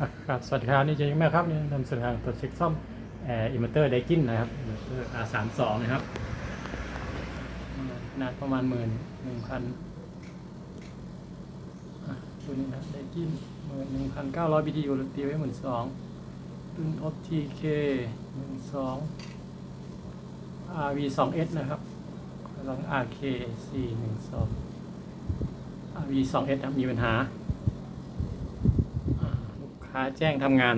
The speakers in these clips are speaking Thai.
ครับสวัสดีครับนี่เจยังแม่ครับนี่นำเสนอตรวเช็คซ่อมแอร์อินเวอร์เตอร์ไดกินนะครับอินเวอร์เตอร์ R32 นะครับขนาดประมาณหมื่นหนึ่งพันตัวนี้นะไดกินหมื่นหนึ่งพันเก้าร้อย BTU ตีไว้หมื่นสองรุ่น OPTK หมื่นสอง RV2S นะครับกำลัง RK 412 RV2S ครับมีปัญหาาแจ้งทำงาน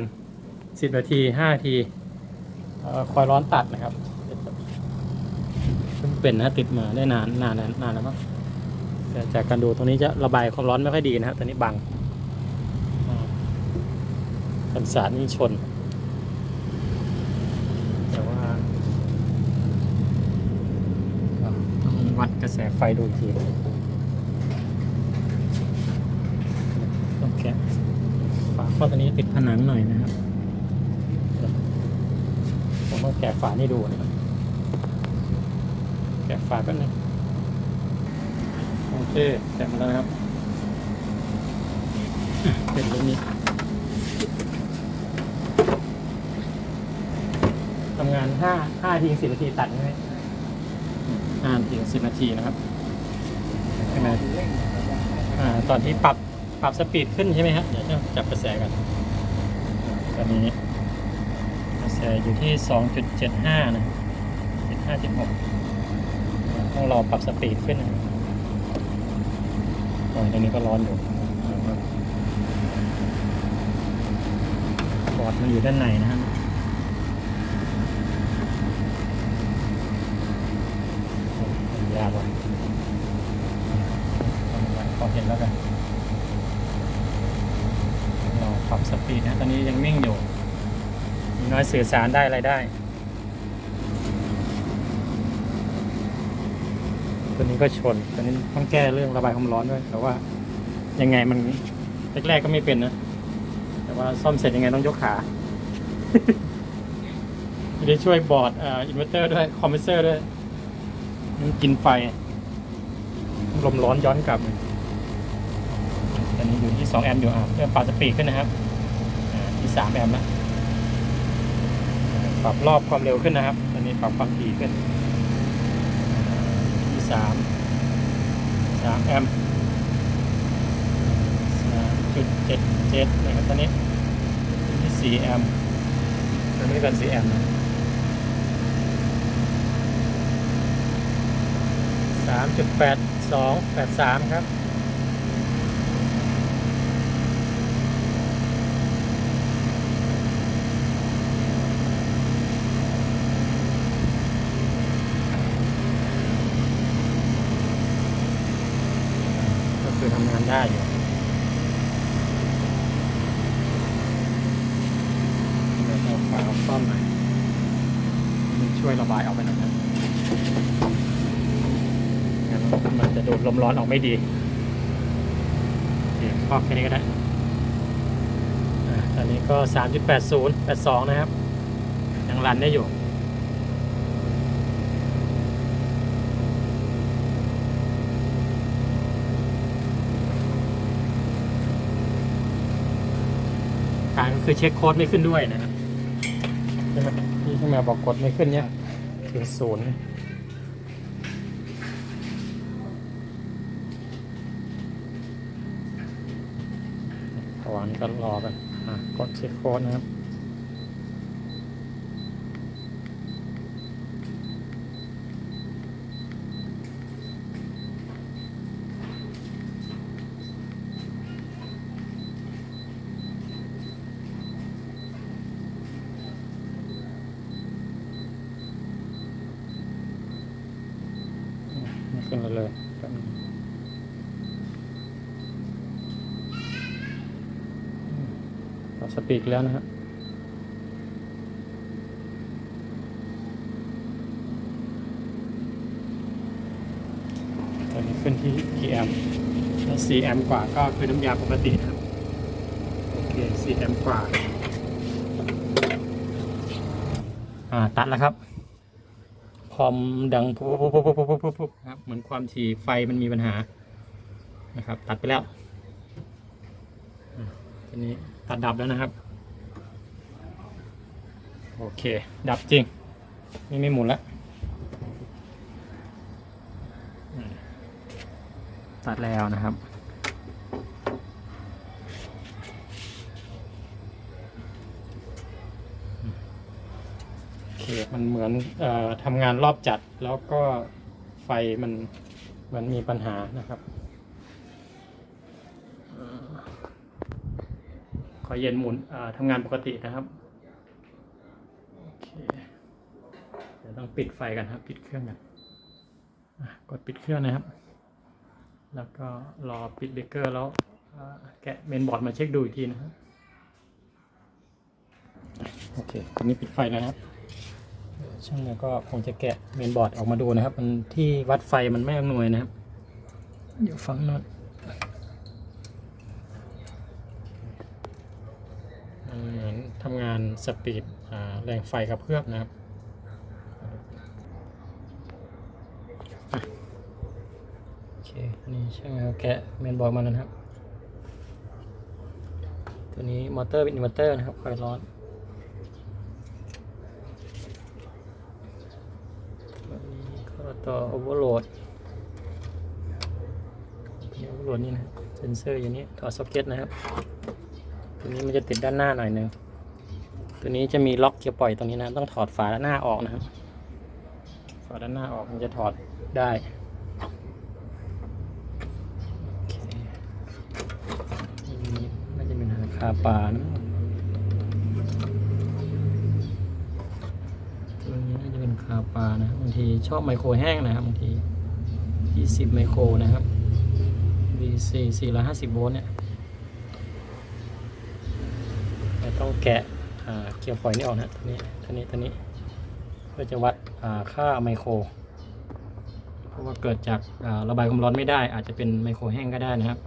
10 นาที 5 นาทีคอยร้อนตัดนะครับเป็นนะติดมาได้นานนานนานานแล้วมั้งแต่จากการดูตรงนี้จะระบายความร้อนไม่ค่อยดีนะครับตอนนี้บังกันสาดนี่ชน แต่ว่าต้องวัดกระแสไฟดูอีกทีต้องแกะ ฝาข้อตัวนี้ติดผนังหน่อยนะครับ ผมก็แกะฝานี่ดูนะครับ แกะฝากันนะโอเคแกะมาแล้วครับเป็นตรงนี้ทำงานห้าห้าทีสิบนาทีตัดใช่ไหมห้าทีสิบนาทีนะครับใช่ไหมอ่าตอนที่ปรับ ปรับสปีดขึ้นใช่ไหมฮะเดี๋ยวจะจับกระแสกันตอนนี้กระแสอยู่ที่ 2.75 นะ 75.6 ต้องรอปรับสปีดขึ้นนะตอนนี้ก็ร้อนอยู่บอร์ดมันอยู่ด้านในนะฮะยากว่ะพอเห็นแล้วกัน เราีนะ ตอนนี้ยังนิ่งอยู่มีน้อยสื่อสารได้อะไรได้ ตัวนี้ก็ชน ตัวนี้ต้องแก้เรื่องระบายความร้อนด้วย แต่ว่ายังไงมันแรกๆก็ไม่เป็นนะ แต่ว่าซ่อมเสร็จยังไงต้องยกขาไม่ได้ช่วยบอร์ดอินเวอร์เตอร์ด้วย คอมเพรสเซอร์ด้วยมันกินไฟ ลมร้อนย้อนกลับ ตอนนี้อยู่ที่ 2 แอมป์อยู่อะเพื่อปรับสปีดขึ้นนะครับ อ่าที่3แอมป์นะปรับรอบความเร็วขึ้นนะครับตอนนี้ปรับความถี่ขึ้นที่3 3แอมป์3.77นะครับตอนนี้ที่4แอมป์ตอนนี้เป็น4แอมป์นะ3.8283ครับ ก็คือทำงานได้อยู่เดี๋ยวเอาฝา ซ่อมหน่อยมันช่วยระบายออกไปหน่อยนะงั้นมันจะดูดลมร้อนออกไม่ดีโอเคพอกแค่นี้ก็ได้ตอนนี้ก็ 3.80 82 นะครับ ยังรันได้อยู่การก็คือเช็คโค้ดไม่ขึ้นด้วยนะครับ ใช่ไหมที่ช่างแมวบอกกดไม่ขึ้นเนี่ยคือศูนย์ระหว่างนี้ก็รอกันอะกดเช็คโค้ดนะครับ ไม่ ขึ้นมาเลยสปีกแล้วนะฮะตอนนี้ขึ้นที่กี่แอมป์ถ้า4แอมป์กว่าก็คือน้ำยาปกตินะครับ โอเค4แอมป์กว่า อ่า ตัดแล้วครับ คอมดังปุ๊บปุ๊บปุ๊บปุ๊บปุ๊บปุ๊บครับเหมือนความถี่ไฟมันมีปัญหานะครับ ตัดไปแล้วอะตัวนี้ตัดดับแล้วนะครับ โอเค ดับจริง นี่ไม่หมุนแล้วตัดแล้วนะครับ โอเคมันเหมือนอทำงานรอบจัดแล้วก็ไฟมันมันมีปัญหานะครับอขอเย็นหมุนทำงานปกตินะครับโอเคเดี๋ยวต้องปิดไฟกันครับ ปิดเครื่องกันะกดปิดเครื่องนะครับ แล้วก็รอปิดเบรกเกอร์แล้วแกะเมนบอร์ดมาเช็คดูอีกทีนะครับโอเคตอนนี้ปิดไฟนะครับ ช่างเนี่ยก็คงจะแกะเมนบอร์ดออกมาดูนะครับ มันที่วัดไฟมันไม่อำนวยนะครับ เดี๋ยวฟังโน้นมันเหมือนทำงานสปีดอ่าแรงไฟกับเพื่อบนะครับอะโอเคอันนี้ช่างเอาแกะเมนบอร์ดมาแล้วนะครับ ตัวนี้มอเตอร์เป็นอินเวอร์เตอร์นะครับคอยร้อน ตัวนี้ก็ ต่อโอเวอร์โหลดโอเวอร์โหลดนี่นะเซนเซอร์อยู่นี้ถอดซ็อกเก็ตนะครับ ตัวนี้มันจะติดด้านหน้าหน่อยนึงตัวนี้จะมีล็อกเกียร์ปล่อยตรงนี้นะ ต้องถอดฝาด้านหน้าออกนะครับฝาด้านหน้าออกมันจะถอดได้น่าจะเป็นราคาปานะ ตัวนี้น่าปลานะบางทีชอบไมโครแห้งนะครับบางที 20 ไมโครนะครับ VC 450 โวลต์เนี่ยแต่ต้องแกะเกียร์ปล่อยนี่ออกนะตัวนี้ตัวนี้ตัวนี้เพื่อจะวัดค่าไมโคร เพราะว่าเกิดจาการะบายความร้อนไม่ได้ อาจจะเป็นไมโครแห้งก็ได้นะครับ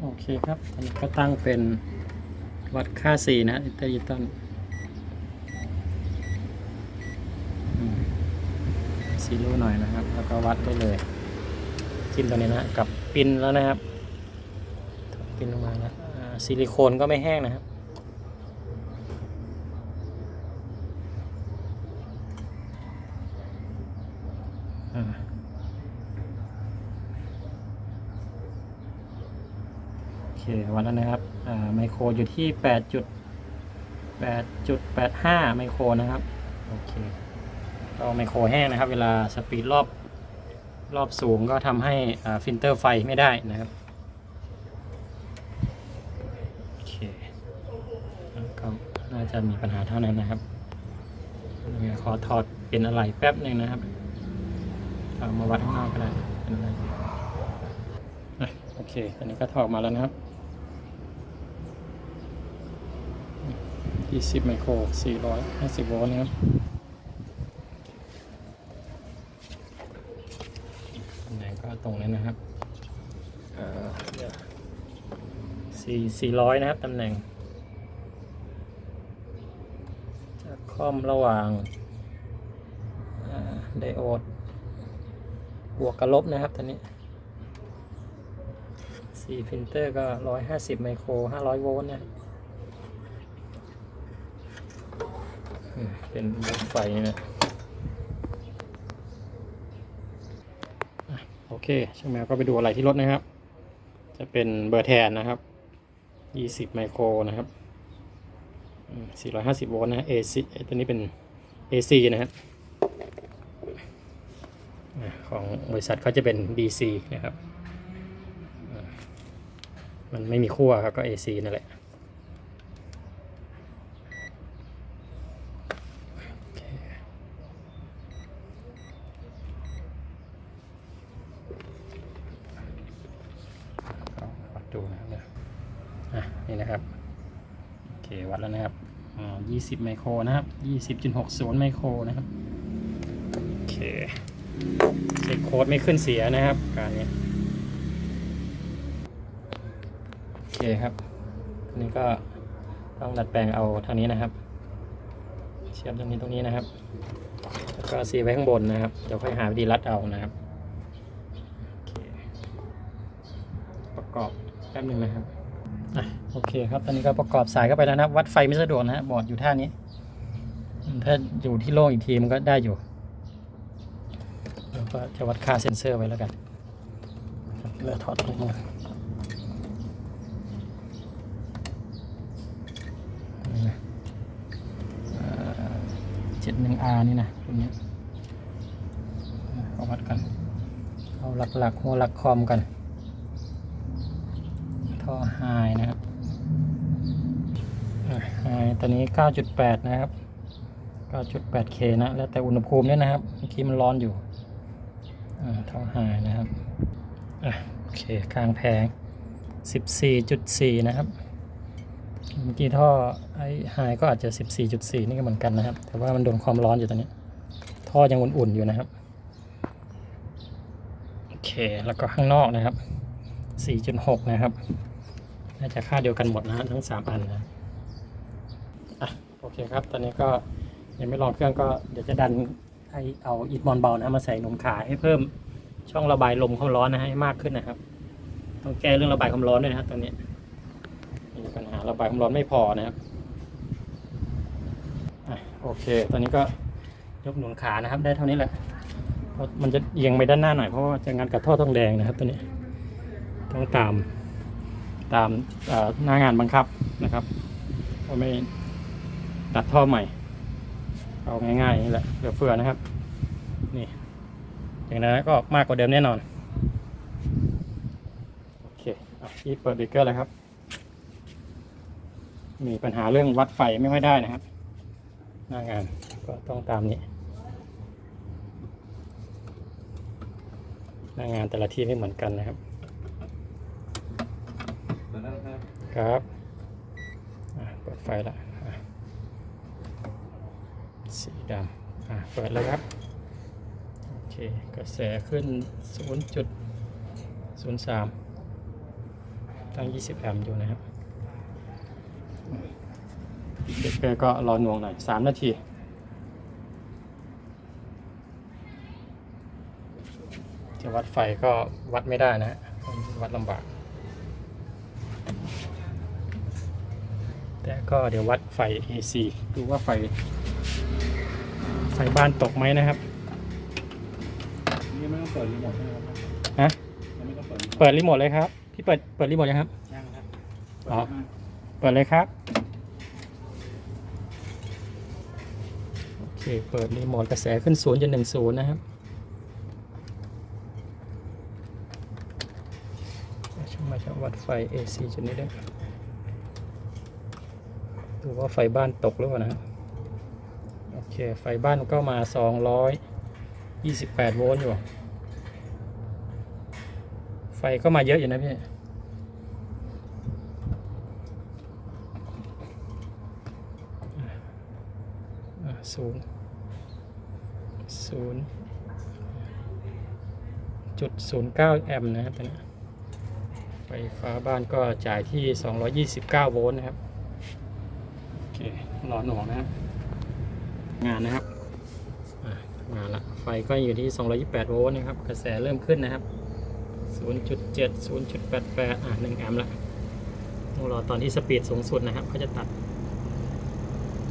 โอเคครับอันนี้ก็ตั้งเป็นวัดค่า C นะอินเตอร์ดิจิตอล ซีโร่หน่อยนะครับ แล้วก็วัดได้เลยจิ้มตัวนี้นะกับปินแล้วนะครับปินลงมาแล้วซิลิโคนก็ไม่แห้งนะครับโอเควัดแล้วนะครับอ่าไมโครอยู่ที่8จุด8.85 ไมโครนะครับ โอเค ก็ไมโครแห้งนะครับ เวลาสปีดรอบรอบสูงก็ทำให้ฟิลเตอร์ไฟไม่ได้นะครับโอเคก็น่าจะมีปัญหาเท่านั้นนะครับขอถอดเป็นอะไรแป๊บหนึ่งนะครับเอามาวัดข้างนอกก็ได้เป็นอะไรโอเคอันนี้ก็ถอดมาแล้วนะครับ 20 ไมโคร 450 โวลต์นะครับ ตำแหน่งก็ตรงนี้นะครับเอ่อสี่สี่ร้อยนะครับตำแหน่งจะคอมระหว่างไดโอด บวกกับลบนะครับตอนนี้สี่ฟิลเตอร์ก็ร้อยห้าสิบไมโครห้าร้อยโวลต์นะอืมเป็นรถไฟนะ โอ เคช่างแมวก็ไปดูอะไรที่รถนะครับ จะเป็นเบอร์แทนนะครับ20ไมโครนะครับอืม450โวลต์นะ AC เอ้ยตัวนี้เป็น AC นะครับของบริษัทเขาจะเป็น DC นะครับ มันไม่มีขั้วครับก็ AC นั่นแหละโอเค ก็วัดดูนะครับเนี่ยอะ นะครับโอเควัดแล้วนะครับอ่า20ไมโครนะครับ20.60ไมโครนะครับโอเคเช็คโค้ดไม่ขึ้นเสียนะครับ การนี้โอเคครับอันนี้ก็ต้องดัดแปลงเอาทางนี้นะครับ เชื่อมตรงนี้ตรงนี้นะครับแล้วก็ซีไว้ข้างบนนะครับเดี๋ยวค่อยหาวิธีรัดเอานะครับโอเคประกอบแป๊บนึงนะครับ โอเคครับ ตอนนี้ก็ประกอบสายเข้าไปแล้วนะวัดไฟไม่สะดวกนะฮะบอร์ดอยู่ท่านี้ ถ้าอยู่ที่โล่งอีกทีมันก็ได้อยู่แล้วก็จะวัดค่าเซ็นเซอร์ไว้แล้วกันครับแล้วถอดออกมานี่นะเจ็ดหนึ่ง R นี่นะตัวนี้เอาวัดกัน เอาหลักๆหัวหลักคอมกัน ไฮนะครับตอนนี้ 9.8 นะครับ 9.8K นะ แล้วแต่อุณหภูมิด้วยนะครับ เมื่อกี้มันร้อนอยู่อ่าท่อไฮนะครับอะโอเคกลางแพง 14.4 นะครับ เมื่อกี้ท่อไอไฮก็อาจจะ 14.4 นี่ก็เหมือนกันนะครับ แต่ว่ามันโดนความร้อนอยู่ตอนนี้ ท่อยังอุ่นๆอยู่นะครับโอเค แล้วก็ข้างนอกนะครับ 4.6 นะครับ น่าจะค่าเดียวกันหมดนะฮะทั้ง3อันนะอะโอเคครับ ตอนนี้ก็ยังไม่ลองเครื่องก็เดี๋ยวจะดันไอเอาอิฐมอนเบานะมาใส่นมขาให้เพิ่มช่องระบายลมความร้อนนะฮะให้มากขึ้นนะครับ ต้องแก้เรื่องระบายความร้อนด้วยนะครับตอนนี้มีปัญหาระบายความร้อนไม่พอนะครับอะโอเค ตอนนี้ก็ยกหนุนขานะครับ ได้เท่านี้แหละเพราะมันจะเอียงไปด้านหน้าหน่อยเพราะว่าจะงานกับท่อทองแดงนะครับ ตัวนี้ต้องตาม ตามหน้างานบังคับนะครับว่าไม่ตัดท่อใหม่ เอาง่ายๆนี่แหละเหลือเฟือนะครับ นี่ อย่างนั้นก็มากกว่าเดิมแน่นอน โอเคอะที่เปิดเบรกเกอร์แล้วครับ มีปัญหาเรื่องวัดไฟไม่ค่อยได้นะครับ หน้างานก็ต้องตามนี้หน้างานแต่ละที่ไม่เหมือนกันนะครับ เปิดแล้วนะ ครับเปิดไฟละสีดำเปิดแล้วครับ โอเค กระแสขึ้น 0.03 ตั้ง 20 แอมป์อยู่นะครับเด็กเกอร์ก็รอหน่วงหน่อย 3 นาทีจะวัดไฟก็วัดไม่ได้นะวัดลำบาก แต่ ก็เดี๋ยววัดไฟ AC ดูว่าไฟ ไฟบ้านตกไหมนะครับนี่ไม่ต้องเปิดรีโมทใช่ไหมครับฮะยังไม่ต้องเปิดรีโมทเปิดรีโมทเลยครับ พี่เปิดเปิดรีโมทยังครับยังครับอ๋อเปิดได้ไหมเปิดเลยครับโอเคเปิดรีโมทกระแสขึ้น0จน10นะครับช่างมาช่างวัดไฟ AC จุดนี้ด้วย ดูว่าไฟบ้านตกหรือเปล่านะโอเค ไฟบ้านก็มา 228 โวลต์อยู่ ไฟก็มาเยอะอยู่นะพี่ศูนย์ศูนย์จุดศูนย์เก้าแอมป์นะครับตอนนี้ไฟฟ้าบ้านก็จ่ายที่ 229 โวลต์นะครับ เครอหน่วงนะครับ งานนะครับอะงานละไฟก็อยู่ที่ 228 โวลต์นะครับ กระแสเริ่มขึ้นนะครับ 0.7 0.88 อะ 1 แอมป์ละต้องรอตอนที่สปีดสูงสุดนะครับเขาจะตัด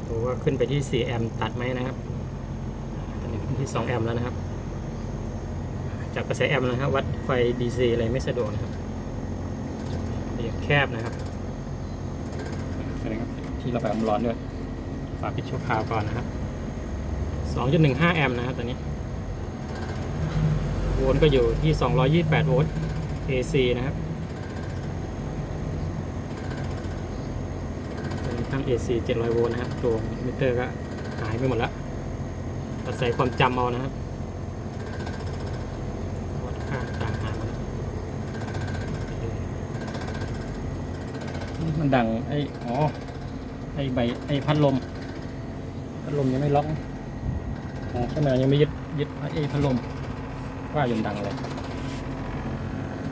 ดูว่าขึ้นไปที่ 4 แอมป์ตัดไหมนะครับ ตอนนี้ขึ้นที่ 2 แอมป์แล้วนะครับ จากกระแสแอมป์นะครับ วัดไฟ DC อะไรไม่สะดวกนะครับเรียกแคบนะครับแสดงครับที่ระบายความร้อนด้วย ฝาปิดชั่วคราวก่อนนะครับ 2.15 แอมป์นะครับตอนนี้โวลต์ก็อยู่ที่ 228 โวลต์ AC นะครับตั้ง AC 700 โวลต์นะครับ ตัวมิเตอร์ก็หายไปหมดแล้วอาศัยความจำเอานะครับวัดค่าต่างหามดแล้วโอเคมันดังไอ้ อ๋อ ไอ้ใบ ไอ้พัดลม พัดลมยังไม่ล็อกอ๋อใช่ไหมยังไม่ยึดยึดไอ้พัดลมว่ายังดังเลย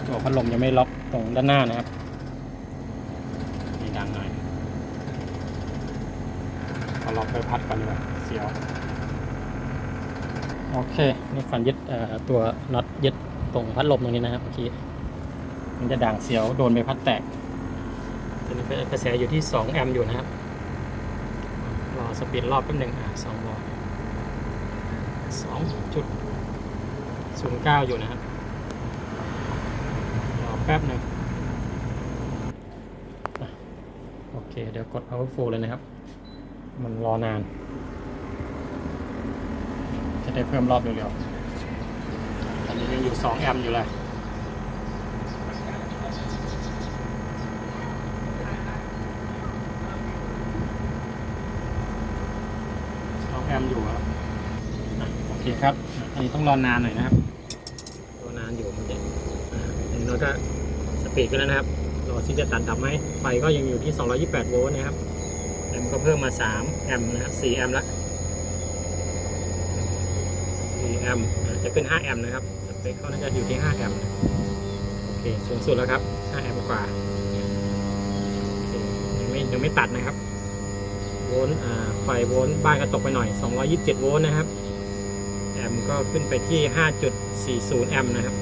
ตัวพัดลมยังไม่ล็อกตรงด้านหน้านะครับนี่ดังหน่อยเอาล็อกไปพัดก่อนดีกว่าเสียวโอเคนี่ฟันยึดเอ่อตัวน็อตยึดตรงพัดลมตรงนี้นะครับเมื่อกี้มันจะด่างเสียวโดนใบพัดแตกตอนนี้กระแสอยู่ที่ 2 แอมป์อยู่นะครับรอ สปีดรอบแป๊บหนึงอะสองรอสองจุดศูนย์เก้าอยู่นะครับรอแป๊บหนึ่งโอเค เดี๋ยวกด power full เลยนะครับ มันรอนาน จะได้เพิ่มรอบเร็วๆ ตอนนี้ยังอยู่ 2 แอมป์อยู่เลยสองแอมป์อยู่ครับอะโอ เคครับ อันนี้ต้องรอนานหน่อยนะครับ รอนานอยู่มันจะอันนี้เราก็สปีดกันแล้วนะครับ รอที่จะตัดดับไหม ไฟก็ยังอยู่ที่ 228 โวลต์นะครับแอมป์ก็เพิ่มมา 3 แอมป์นะครับ 4 แอมป์ละ4แอมป์จะขึ้น5 แอมป์นะครับ สเปคเขาน่าจะอยู่ที่ 5 แอมป์โอเค สูงสุดแล้วครับ 5 แอมป์กว่าโอเคยังไม่ยังไม่ตัดนะครับ โวลต์ไฟโวลต์บ้านก็ตกไปหน่อย 227 โวลต์นะครับ ก็ขึ้นไปที่ 5.40 แอมป์นะครับ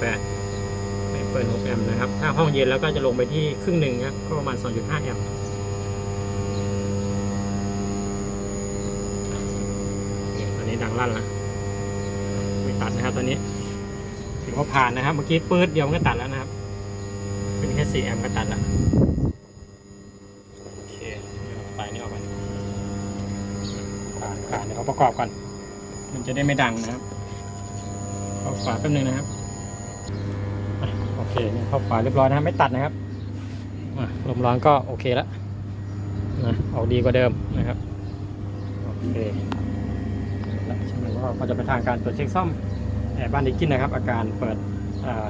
4748 ไม่เปิด 6 แอมป์นะครับ ถ้าห้องเย็นแล้วก็จะลงไปที่ครึ่งหนึ่งครับ ก็ประมาณ 2.5 แอมป์ตอนนี้ดังลั่นแล้วไม่ตัดนะครับตอนนี้ ถือว่าผ่านนะครับ เมื่อกี้ปื๊ดเดียวมันก็ตัดแล้วนะครับ เป็นแค่ 4 แอมป์ก็ตัดแล้ว โอเคเดี๋ยวเอาไฟนี่ออกก่อนผ่านผ่านเดี๋ยวเขาประกอบก่อน มันจะได้ไม่ดังนะครับเข้าฝาแป๊บนึงนะครับโอเคนี่เข้าฝาเรียบร้อยนะครับไม่ตัดนะครับลมร้อนก็โอเคแล้วนะออกดีกว่าเดิมนะครับโอเคแล้วใช่ไหมว่าก็จะเป็นทางการตรวจเช็คซ่อมแอร์บ้านดิกินนะครับ อาการเปิดอ่า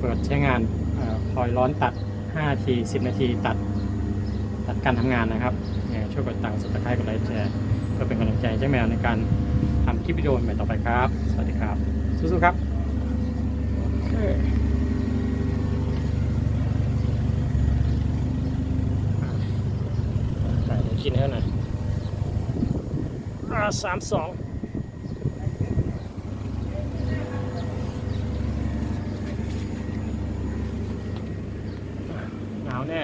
เปิดใช้งานอาคอยร้อนตัด5นาที10 นาทีตัดตัดการทำงานนะครับ ช่วยกดตังค์สุดท้ายกดไลค์แชร์เพื่อเป็นกำลังใจเจ้าแมวในการทำคลิปวิดีโอใหม่ต่อไปครับ สวัสดีครับ สู้ๆครับโอเคอะเดี๋ยวกินให้หน่อยอ่าสามสองหนาวแน่